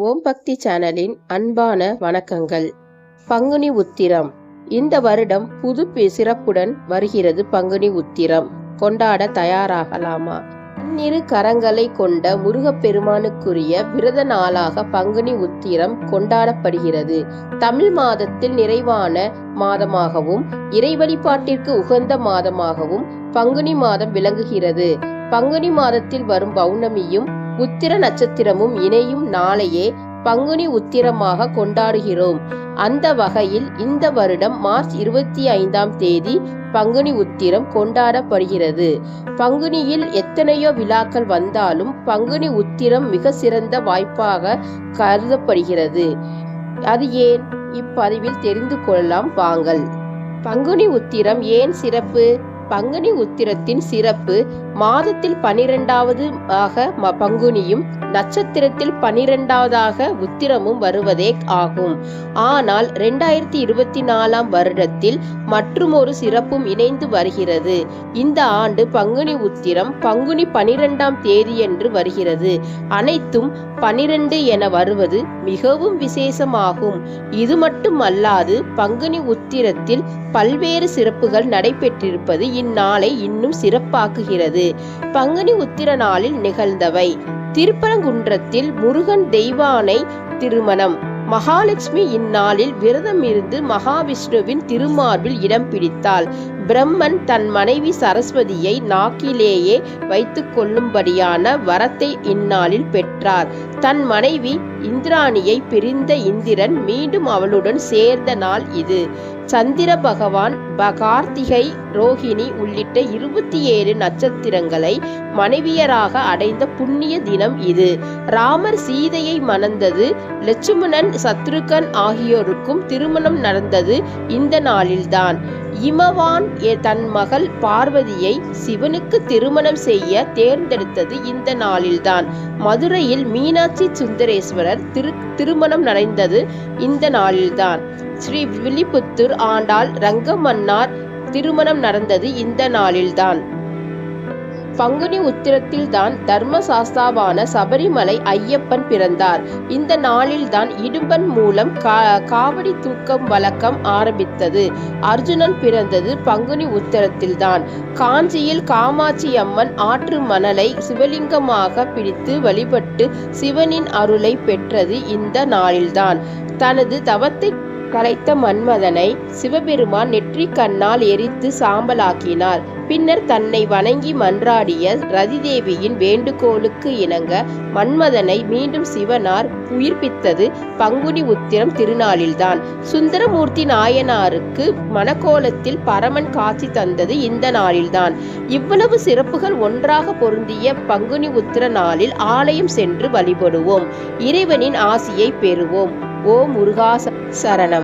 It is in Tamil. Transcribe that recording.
ஓம் பக்தி சேனலின் அன்பான வணக்கங்கள். பங்குனி உத்திரம். இந்த வருடம் புது சிறப்புடன் வருகிறது பங்குனி உத்திரம். கொண்டாட தயாராகலாமா? பன்னிரு கரங்களை கொண்ட முருகப்பெருமானுக்குரிய விரத நாளாக பங்குனி உத்திரம் கொண்டாடப்படுகிறது. தமிழ் மாதத்தில் நிறைவான மாதமாகவும் இறை வழிபாட்டிற்கு உகந்த மாதமாகவும் பங்குனி மாதம் விளங்குகிறது. பங்குனி மாதத்தில் வரும் பௌர்ணமியும் உத்திர நட்சத்திரமும் இணையும் நாளையே பங்குனி உத்திரமாக கொண்டாடுகிறோம். அந்த வகையில் இந்த வருடம் மார்ச் இருபத்தி ஐந்தாம் தேதி பங்குனி உத்திரம் கொண்டாடப்படுகிறது. பங்குனியில் எத்தனையோ விழாக்கள் வந்தாலும் பங்குனி உத்திரம் மிக சிறந்த வாய்ப்பாக கருதப்படுகிறது. அது ஏன்? இப்பதிவில் தெரிந்து கொள்ளலாம். வாங்கள். பங்குனி உத்திரம் ஏன் சிறப்பு? பங்குனி உத்திரத்தின் சிறப்பு மாதத்தில் பனிரெண்டாவது ஆக பங்குனியும் நட்சத்திரத்தில் பனிரெண்டாவதாக உத்திரமும் வருவதே ஆகும். ஆனால் ரெண்டாயிரத்தி இருபத்தி நாலாம் வருடத்தில் மற்றுமொரு சிறப்பும் இணைந்து வருகிறது. இந்த ஆண்டு பங்குனி உத்திரம் பங்குனி பனிரெண்டாம் தேதியன்று வருகிறது. அனைத்தும் பனிரெண்டு என வருவது மிகவும் விசேஷமாகும். இது மட்டும் அல்லாது பங்குனி உத்திரத்தில் பல்வேறு சிறப்புகள் நடைபெற்றிருப்பது இந்நாளை இன்னும் சிறப்பாக்குகிறது. பங்குனி உத்திர நாளில் நிகழ்ந்தவை. திருப்பரங்குன்றத்தில் முருகன் தெய்வானை திருமணம். மகாலட்சுமி இந்நாளில் விரதம் இருந்து மகாவிஷ்ணுவின் திருமார்பில் இடம் பிடித்தாள். பிரம்மன் தன் மனைவி சரஸ்வதியை நாக்கிலேயே வைத்துக் கொள்ளும்படியான வரத்தை இந்நாளில் பெற்றார். தன் மனைவி இந்திராணியை பிரிந்த இந்திரன் மீண்டும் அவளுடன் சேர்ந்த நாள் இது. சந்திர பகவான் ப- கார்த்திகை ரோஹிணி உள்ளிட்ட இருபத்தி ஏழு நட்சத்திரங்களை மனைவியராக அடைந்த புண்ணிய தினம் இது. ராமர் சீதையை மணந்தது லட்சுமணன் சத்ருகன் ஆகியோருக்கும் திருமணம் நடந்தது இந்த நாளில்தான். இமவான் தன் மகள் பார்வதியை சிவனுக்கு திருமணம் செய்ய தேர்ந்தெடுத்தது இந்த நாளில்தான். மதுரையில் மீனாட்சி சுந்தரேஸ்வரர் திரு திருமணம் நடந்தது இந்த நாளில்தான். ஸ்ரீ வில்லிபுத்தூர் ஆண்டாள் ரங்கமன்னார் திருமணம் நடந்தது இந்த நாளில்தான். பங்குனி உத்திரத்தில் தான் தர்மசாஸ்தாவான சபரிமலை ஐயப்பன் பிறந்தார். இந்த நாளில்தான் இடும்பன் மூலம் கா காவடி தூக்கம் வழக்கம் ஆரம்பித்தது. அர்ஜுனன் பிறந்தது பங்குனி உத்திரத்தில்தான். காஞ்சியில் காமாட்சி அம்மன் ஆற்று மணலை சிவலிங்கமாக பிடித்து வழிபட்டு சிவனின் அருளை பெற்றது இந்த நாளில்தான். தனது தவத்தை கலைத்த மன்மதனை சிவபெருமான் நெற்றி கண்ணால் எரித்து சாம்பலாக்கினார். பின்னர் தன்னை வணங்கி மன்றாடிய ரதிதேவியின் வேண்டுகோளுக்கு இணங்க மன்மதனை மீண்டும் சிவனார் உயிர்ப்பித்தது பங்குனி உத்திரம் திருநாளில்தான். சுந்தரமூர்த்தி நாயனாருக்கு மணக்கோலத்தில் பரமன் காட்சி தந்தது இந்த நாளில்தான். இவ்வளவு சிறப்புகள் ஒன்றாக பொருந்திய பங்குனி உத்திர நாளில் ஆலயம் சென்று வழிபடுவோம். இறைவனின் ஆசியை பெறுவோம். ஓ முருகா சரணம்.